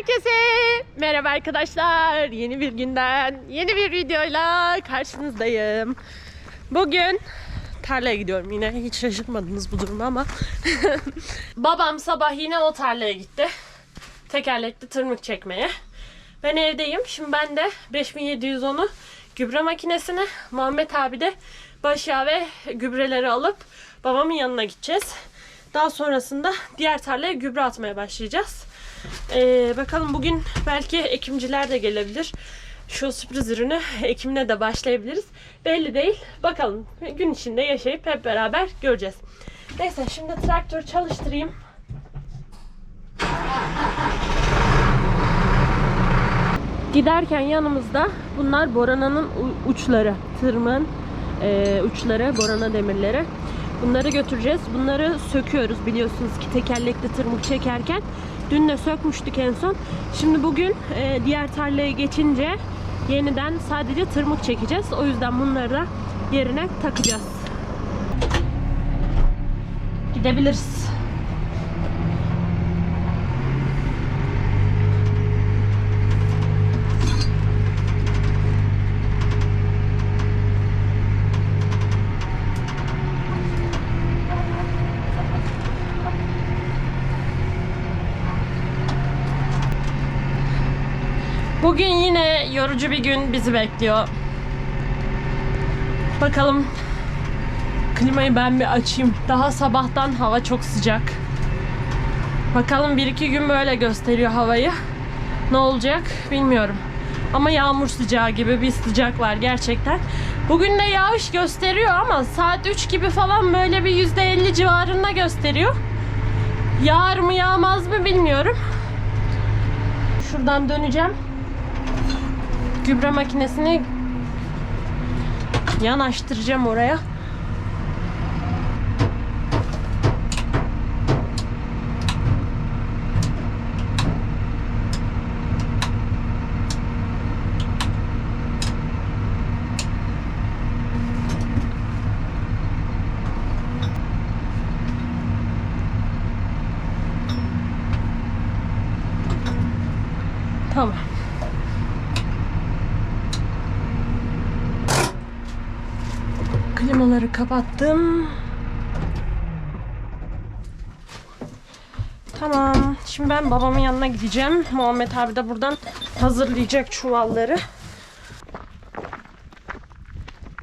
herkese. Merhaba arkadaşlar. Yeni bir günden, yeni bir videoyla karşınızdayım. Bugün tarlaya gidiyorum yine. Hiç şaşırmadınız bu duruma ama. Babam sabah yine o tarlaya gitti. Tekerlekli tırmık çekmeye. Ben evdeyim. Şimdi ben de 5710'u gübre makinesine, Muhammed abi de baş yağ ve gübreleri alıp babamın yanına gideceğiz. Daha sonrasında diğer tarlaya gübre atmaya başlayacağız. Ee, bakalım bugün belki ekimciler de gelebilir. Şu sürpriz ürünü ekimine de başlayabiliriz. Belli değil. Bakalım gün içinde yaşayıp hep beraber göreceğiz. Neyse şimdi traktör çalıştırayım. Giderken yanımızda bunlar Borana'nın uçları. Tırmın e, uçları, Borana demirleri. Bunları götüreceğiz. Bunları söküyoruz biliyorsunuz ki tekerlekli tırmık çekerken. Dün de sökmüştük en son. Şimdi bugün e, diğer tarlaya geçince yeniden sadece tırmık çekeceğiz. O yüzden bunları da yerine takacağız. Gidebiliriz. Bugün yine yorucu bir gün bizi bekliyor. Bakalım klimayı ben bir açayım. Daha sabahtan hava çok sıcak. Bakalım bir iki gün böyle gösteriyor havayı. Ne olacak bilmiyorum. Ama yağmur sıcağı gibi bir sıcak var gerçekten. Bugün de yağış gösteriyor ama saat 3 gibi falan böyle bir %50 civarında gösteriyor. Yağar mı yağmaz mı bilmiyorum. Şuradan döneceğim gübre makinesini yanaştıracağım oraya. Tamam. Klimaları kapattım. Tamam. Şimdi ben babamın yanına gideceğim. Muhammed abi de buradan hazırlayacak çuvalları.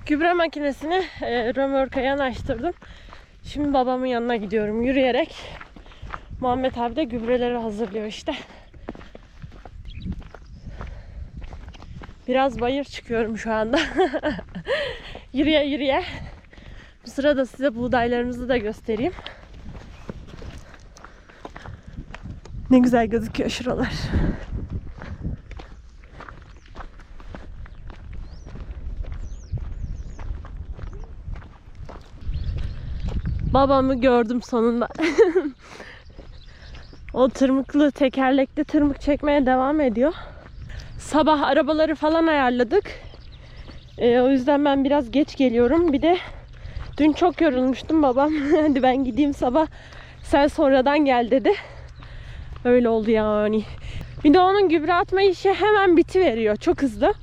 Gübre makinesini e, römorka yanaştırdım. Şimdi babamın yanına gidiyorum yürüyerek. Muhammed abi de gübreleri hazırlıyor işte. Biraz bayır çıkıyorum şu anda. yürüye yürüye. Bu sırada size buğdaylarımızı da göstereyim. Ne güzel gözüküyor şuralar. Babamı gördüm sonunda. o tırmıklı tekerlekli tırmık çekmeye devam ediyor. Sabah arabaları falan ayarladık. Ee, o yüzden ben biraz geç geliyorum. Bir de dün çok yorulmuştum babam. Hadi ben gideyim sabah. Sen sonradan gel dedi. Öyle oldu yani. Bir de onun gübre atma işi hemen biti veriyor. Çok hızlı.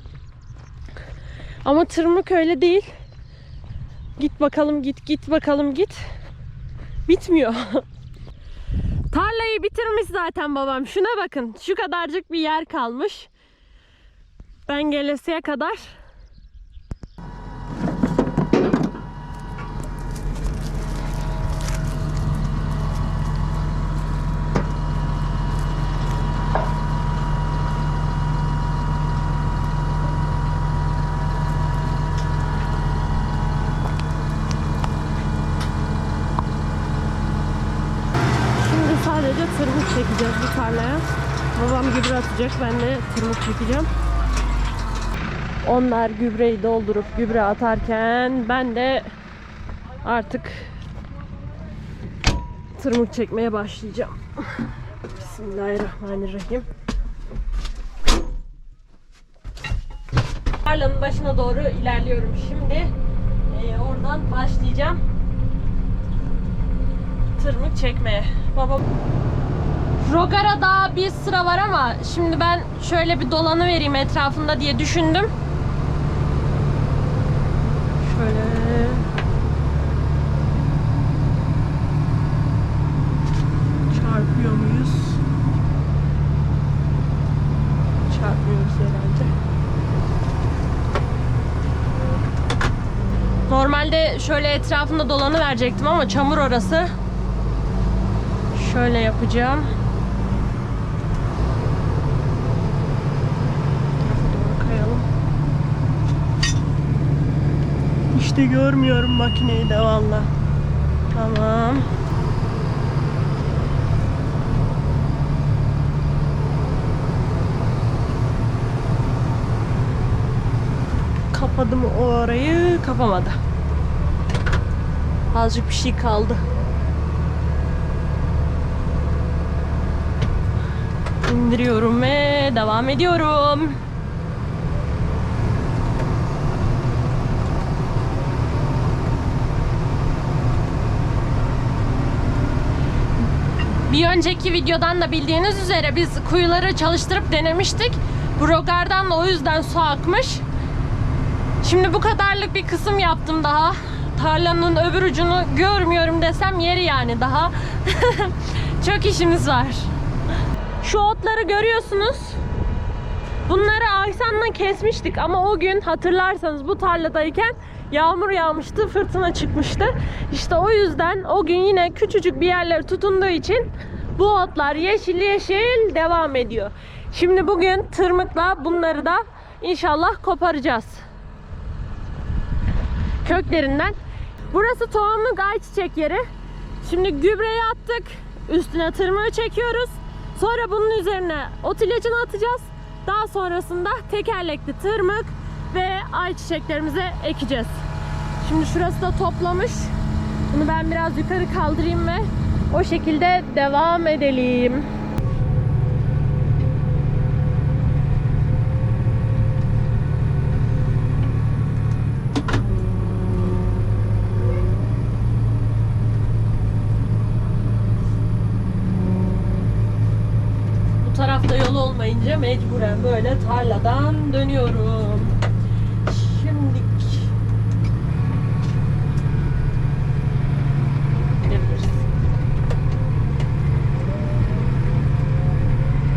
Ama tırmık öyle değil. Git bakalım git git bakalım git. Bitmiyor. Tarlayı bitirmiş zaten babam. Şuna bakın. Şu kadarcık bir yer kalmış. Ben gelesiye kadar Şimdi sadece tırmık çekeceğiz bu tarlaya. Atacak, ben de tırmık çekeceğim. Onlar gübreyi doldurup gübre atarken ben de artık tırmık çekmeye başlayacağım. Bismillahirrahmanirrahim. Tarlanın başına doğru ilerliyorum şimdi. Ee, oradan başlayacağım tırmık çekmeye. Babam Rogara daha bir sıra var ama şimdi ben şöyle bir dolanı vereyim etrafında diye düşündüm. Şöyle çarpıyor muyuz? Çarpmıyoruz herhalde. Normalde şöyle etrafında dolanı verecektim ama çamur orası. Şöyle yapacağım. Tarafa doğru kayalım. İşte görmüyorum makineyi de valla. Tamam. Kapadı mı orayı? Kapamadı. Azıcık bir şey kaldı. İndiriyorum ve devam ediyorum. Bir önceki videodan da bildiğiniz üzere biz kuyuları çalıştırıp denemiştik. Bu rogardan da o yüzden su akmış. Şimdi bu kadarlık bir kısım yaptım daha. Tarlanın öbür ucunu görmüyorum desem yeri yani daha. Çok işimiz var. Şu otları görüyorsunuz. Bunları Aysan'la kesmiştik ama o gün hatırlarsanız bu tarladayken yağmur yağmıştı, fırtına çıkmıştı. İşte o yüzden o gün yine küçücük bir yerler tutunduğu için bu otlar yeşil yeşil devam ediyor. Şimdi bugün tırmıkla bunları da inşallah koparacağız. Köklerinden. Burası tohumluk ayçiçek yeri. Şimdi gübreyi attık. Üstüne tırmığı çekiyoruz. Sonra bunun üzerine ot ilacını atacağız. Daha sonrasında tekerlekli tırmık ve ayçiçeklerimize ekeceğiz. Şimdi şurası da toplamış. Bunu ben biraz yukarı kaldırayım ve o şekilde devam edelim. Bu tarafta yol olmayınca mecburen böyle tarladan dönüyorum. Şimdi gidebiliriz.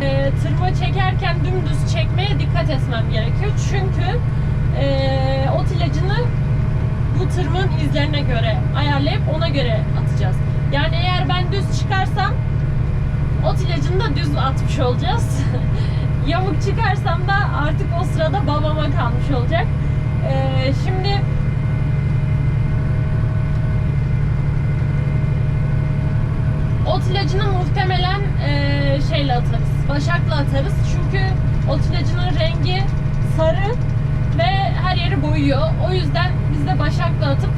Ee, tırma çekerken dümdüz çekmeye dikkat etmem gerekiyor. Çünkü ee, ot ilacını bu tırmın izlerine göre ayarlayıp ona göre atacağız. Yani eğer ben düz çıkarsam ot ilacını da düz atmış olacağız. Yamuk çıkarsam da artık o sırada babama kalmış olacak. Ee, şimdi ot ilacını muhtemelen e, şeyle atarız. Başakla atarız. Ot ilacının rengi sarı ve her yeri boyuyor. O yüzden biz de başakla atıp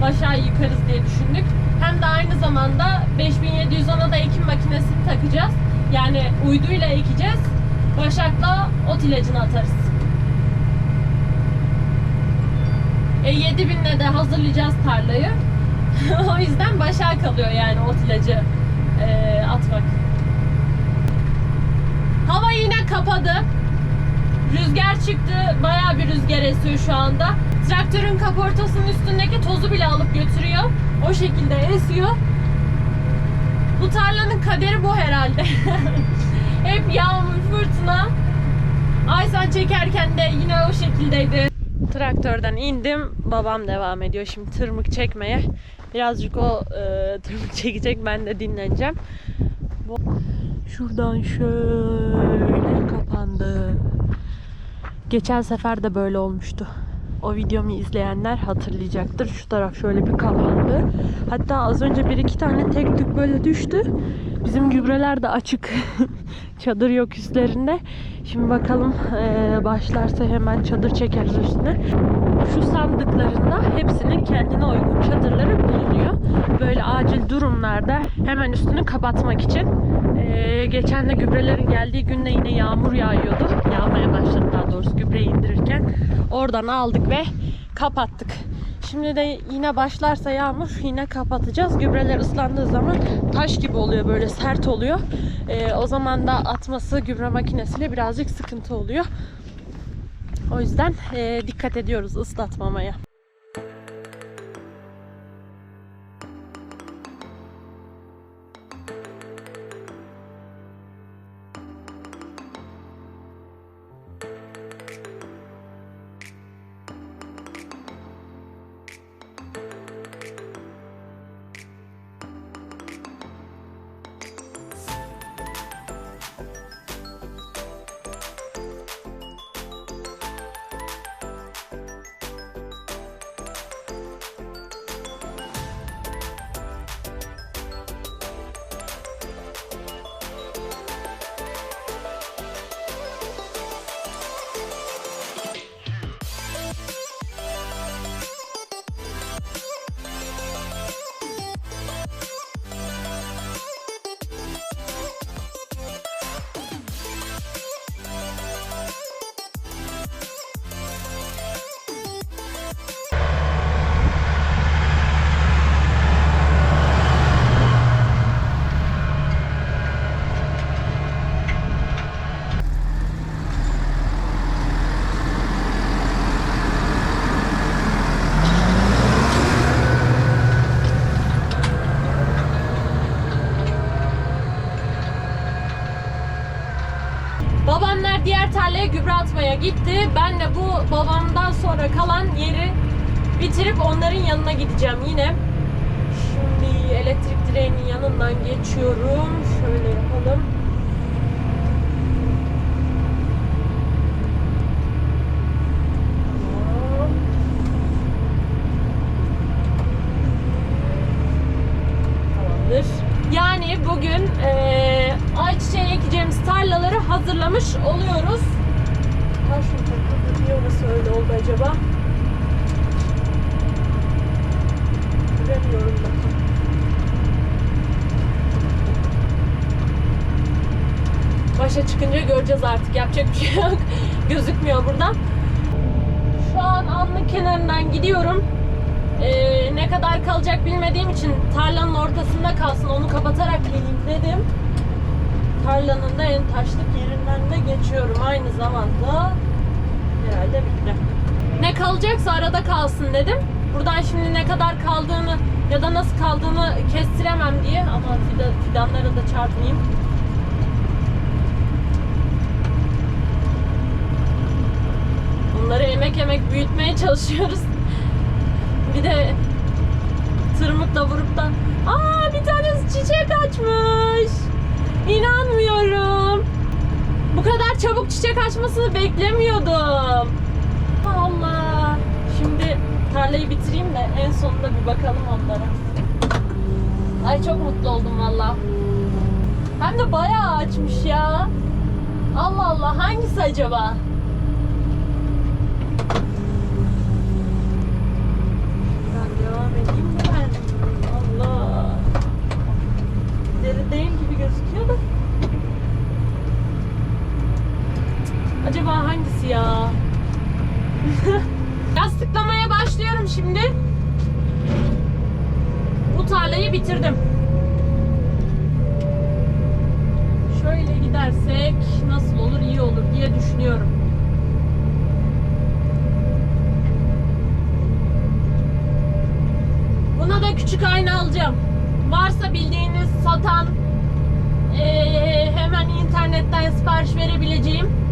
başağı yıkarız diye düşündük. Hem de aynı zamanda 5710'a da ekim makinesini takacağız. Yani uyduyla ekeceğiz. Başakla ot ilacını atarız. E 7000'le de hazırlayacağız tarlayı. o yüzden başa kalıyor yani ot ilacı e, atmak. Hava yine kapadı. Rüzgar çıktı. Bayağı bir rüzgar esiyor şu anda. Traktörün kaportasının üstündeki tozu bile alıp götürüyor. O şekilde esiyor. Bu tarlanın kaderi bu herhalde. Hep yağmur, fırtına. Aysan çekerken de yine o şekildeydi. Traktörden indim. Babam devam ediyor şimdi tırmık çekmeye. Birazcık o e, tırmık çekecek. Ben de dinleneceğim. Şuradan şöyle kapandı. Geçen sefer de böyle olmuştu. O videomu izleyenler hatırlayacaktır. Şu taraf şöyle bir kapandı. Hatta az önce bir iki tane tek tük böyle düştü. Bizim gübreler de açık. çadır yok üstlerinde. Şimdi bakalım eee, başlarsa hemen çadır çekeriz üstüne. Şu sandıklarında hepsinin kendine uygun çadırları bulunuyor. Böyle acil durumlarda hemen üstünü kapatmak için. Eee, geçen de gübrelerin geldiği günde yine yağmur yağıyordu. Yağmaya başladı daha doğrusu gübreyi indirirken. Oradan aldık ve kapattık. Şimdi de yine başlarsa yağmur yine kapatacağız. Gübreler ıslandığı zaman taş gibi oluyor böyle sert oluyor. Ee, o zaman da atması gübre makinesiyle birazcık sıkıntı oluyor. O yüzden e, dikkat ediyoruz ıslatmamaya. Gitti. Ben de bu babamdan sonra kalan yeri bitirip onların yanına gideceğim yine. Şimdi elektrik direğinin yanından geçiyorum. Şöyle yapalım. Yani bugün eee ayçiçeği ekeceğimiz tarlaları hazırlamış oluyoruz. Ha şu takıldı. Niye orası öyle oldu acaba? Göremiyorum bakın. Başa çıkınca göreceğiz artık. Yapacak bir şey yok. Gözükmüyor buradan. Şu an anlık kenarından gidiyorum. Ee, ne kadar kalacak bilmediğim için tarlanın ortasında kalsın onu kapatarak geleyim dedim. Tarlanın da en taşlık yerinden de geçiyorum aynı zamanda. Herhalde bitti. Ne kalacaksa arada kalsın dedim. Buradan şimdi ne kadar kaldığını ya da nasıl kaldığını kestiremem diye ama fida, fidanlara da çarpmayayım. Bunları emek emek büyütmeye çalışıyoruz. Bir de tırmıkla vurup da aa bir tanesi çiçek açmış. İnanmıyorum. Bu kadar çabuk çiçek açmasını beklemiyordum. Allah. Şimdi tarlayı bitireyim de en sonunda bir bakalım onlara. Ay çok mutlu oldum valla. Hem de bayağı açmış ya. Allah Allah hangisi acaba? Ben devam edeyim mi ben? Allah. Deri değil gibi gözüküyor da. Acaba hangisi ya? Yastıklamaya başlıyorum şimdi. Bu tarlayı bitirdim. Şöyle gidersek nasıl olur iyi olur diye düşünüyorum. Buna da küçük ayna alacağım. Varsa bildiğiniz satan eee, hemen internetten sipariş verebileceğim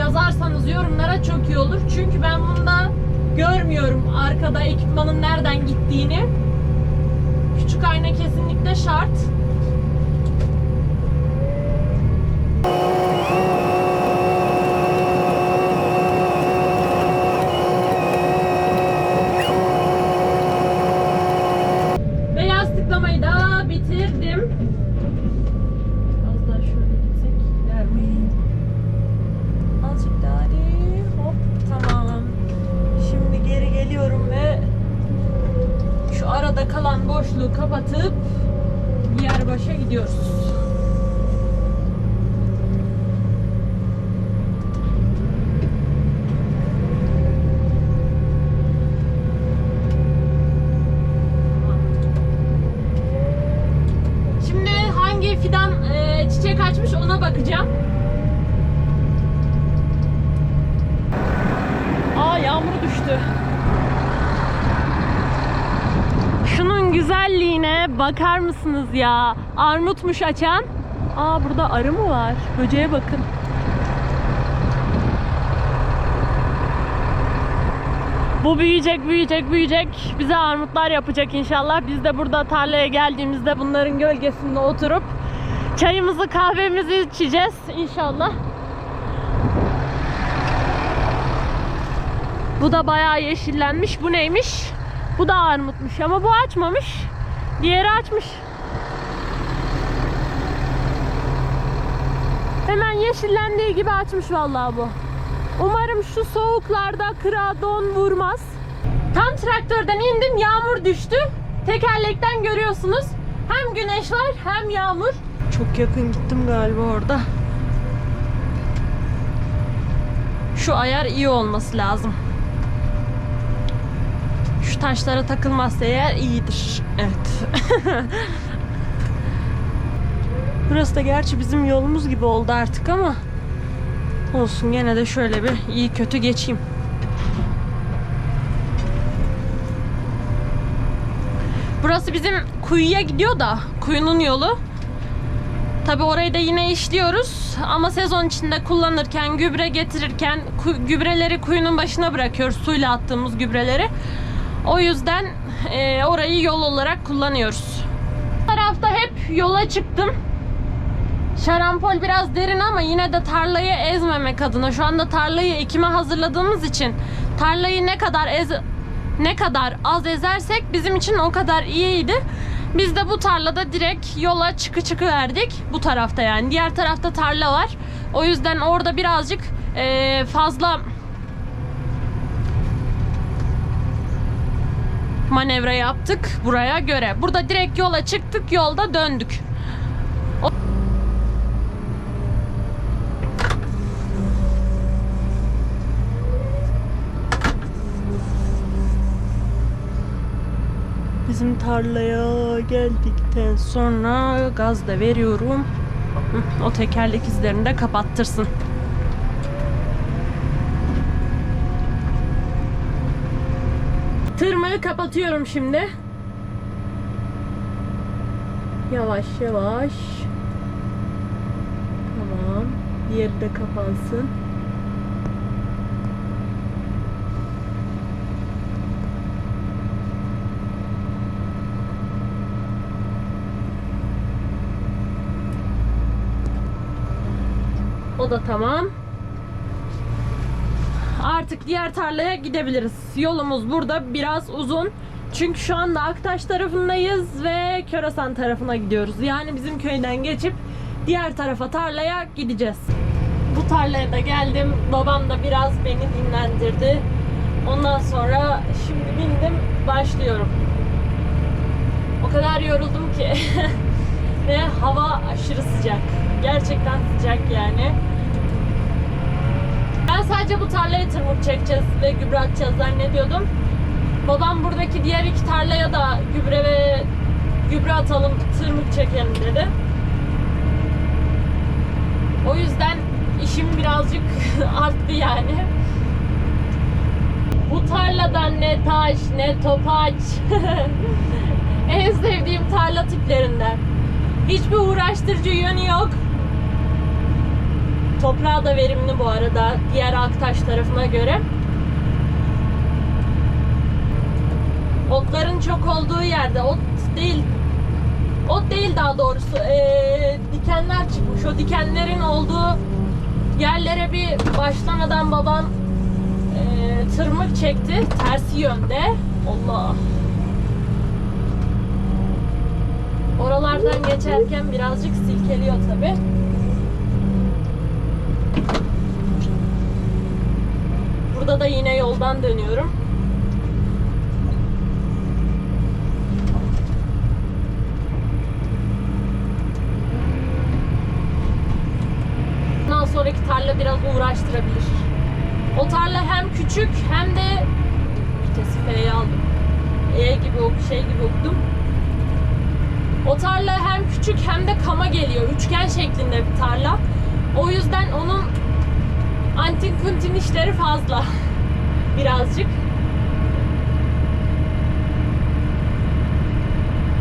yazarsanız yorumlara çok iyi olur. Çünkü ben bunda görmüyorum arkada ekipmanın nereden gittiğini. Küçük ayna kesinlikle şart. Ve yastıklamayı da bitirdim. Az daha şöyle gitsek gider mi? Azıcık daha hadi. Hop tamam. Şimdi geri geliyorum ve şu arada kalan boşluğu kapatıp diğer başa gidiyoruz. yapacağım. Aa yağmur düştü. Şunun güzelliğine bakar mısınız ya? Armutmuş açan. Aa burada arı mı var? Böceğe bakın. Bu büyüyecek, büyüyecek, büyüyecek. Bize armutlar yapacak inşallah. Biz de burada tarlaya geldiğimizde bunların gölgesinde oturup çayımızı, kahvemizi içeceğiz inşallah. Bu da bayağı yeşillenmiş. Bu neymiş? Bu da armutmuş ama bu açmamış. Diğeri açmış. Hemen yeşillendiği gibi açmış vallahi bu. Umarım şu soğuklarda kıra don vurmaz. Tam traktörden indim yağmur düştü. Tekerlekten görüyorsunuz. Hem güneş var hem yağmur. Çok yakın gittim galiba orada. Şu ayar iyi olması lazım. Taşlara takılmazsa eğer iyidir. Evet. Burası da gerçi bizim yolumuz gibi oldu artık ama olsun gene de şöyle bir iyi kötü geçeyim. Burası bizim kuyuya gidiyor da kuyunun yolu. Tabi orayı da yine işliyoruz ama sezon içinde kullanırken gübre getirirken gübreleri kuyunun başına bırakıyoruz suyla attığımız gübreleri. O yüzden e, orayı yol olarak kullanıyoruz. Bu tarafta hep yola çıktım. Şarampol biraz derin ama yine de tarlayı ezmemek adına şu anda tarlayı ekime hazırladığımız için tarlayı ne kadar ez ne kadar az ezersek bizim için o kadar iyiydi. Biz de bu tarlada direkt yola çıkı çıkı verdik. Bu tarafta yani. Diğer tarafta tarla var. O yüzden orada birazcık eee, fazla manevra yaptık buraya göre. Burada direkt yola çıktık, yolda döndük. Bizim tarlaya geldikten sonra gaz da veriyorum. O tekerlek izlerini de kapattırsın. Tırmığı kapatıyorum şimdi. Yavaş yavaş. Tamam. Diğeri de kapansın. O da tamam. Artık diğer tarlaya gidebiliriz. Yolumuz burada biraz uzun. Çünkü şu anda Aktaş tarafındayız ve Körasan tarafına gidiyoruz. Yani bizim köyden geçip diğer tarafa tarlaya gideceğiz. Bu tarlaya da geldim. Babam da biraz beni dinlendirdi. Ondan sonra şimdi bindim başlıyorum. O kadar yoruldum ki. ve hava aşırı sıcak. Gerçekten sıcak yani. Sadece bu tarlaya tırmık çekeceğiz ve gübre atacağız zannediyordum. Babam buradaki diğer iki tarlaya da gübre ve gübre atalım, tırmık çekelim dedi. O yüzden işim birazcık arttı yani. Bu tarladan ne taş ne topaç. en sevdiğim tarla tiplerinden. Hiçbir uğraştırıcı yönü yok. Toprağı da verimli bu arada diğer Aktaş tarafına göre. Otların çok olduğu yerde ot değil ot değil daha doğrusu ee, dikenler çıkmış. O dikenlerin olduğu yerlere bir başlamadan babam ee, tırmık çekti tersi yönde. Allah. Oralardan geçerken birazcık silkeliyor tabi. Burada da yine yoldan dönüyorum. Bundan sonraki tarla biraz uğraştırabilir. O tarla hem küçük hem de vitesi F'ye aldım. E gibi şey gibi okudum. O tarla hem küçük hem de kama geliyor. Üçgen şeklinde bir tarla. O yüzden onun antin kuntin işleri fazla. Birazcık.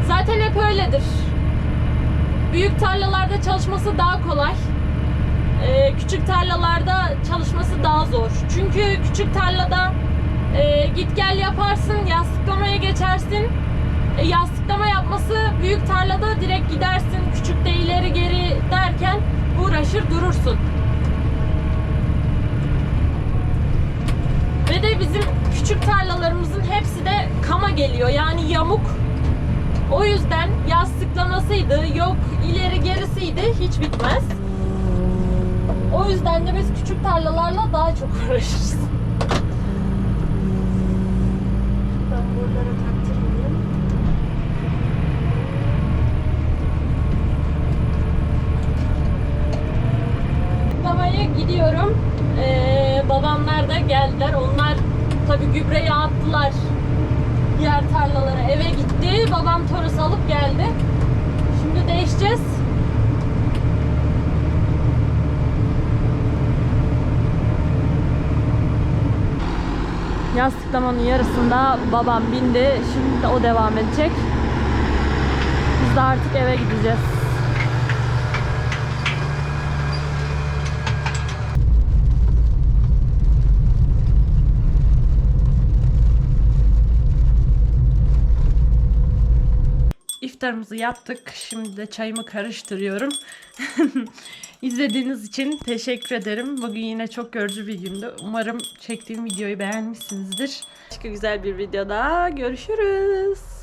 Zaten hep öyledir. Büyük tarlalarda çalışması daha kolay. Ee, küçük tarlalarda çalışması daha zor. Çünkü küçük tarlada e, git gel yaparsın, yastıklamaya geçersin. E, yastıklama yapması büyük tarlada direkt gidersin. Küçükte ileri geri derken uğraşır durursun. Ve de bizim küçük tarlalarımızın hepsi de kama geliyor. Yani yamuk. O yüzden yastıklamasıydı, yok ileri gerisiydi hiç bitmez. O yüzden de biz küçük tarlalarla daha çok uğraşırız. Ben buralara taktırmayayım. Babaya gidiyorum. Ee, babamlar da geldiler. Onlar tabi gübreyi attılar diğer tarlalara. Eve gitti. Babam Toros alıp geldi. Şimdi değişeceğiz. Yastıklamanın yarısında babam bindi. Şimdi o devam edecek. Biz de artık eve gideceğiz. İftarımızı yaptık. Şimdi de çayımı karıştırıyorum. İzlediğiniz için teşekkür ederim. Bugün yine çok görücü bir gündü. Umarım çektiğim videoyu beğenmişsinizdir. Başka güzel bir videoda görüşürüz.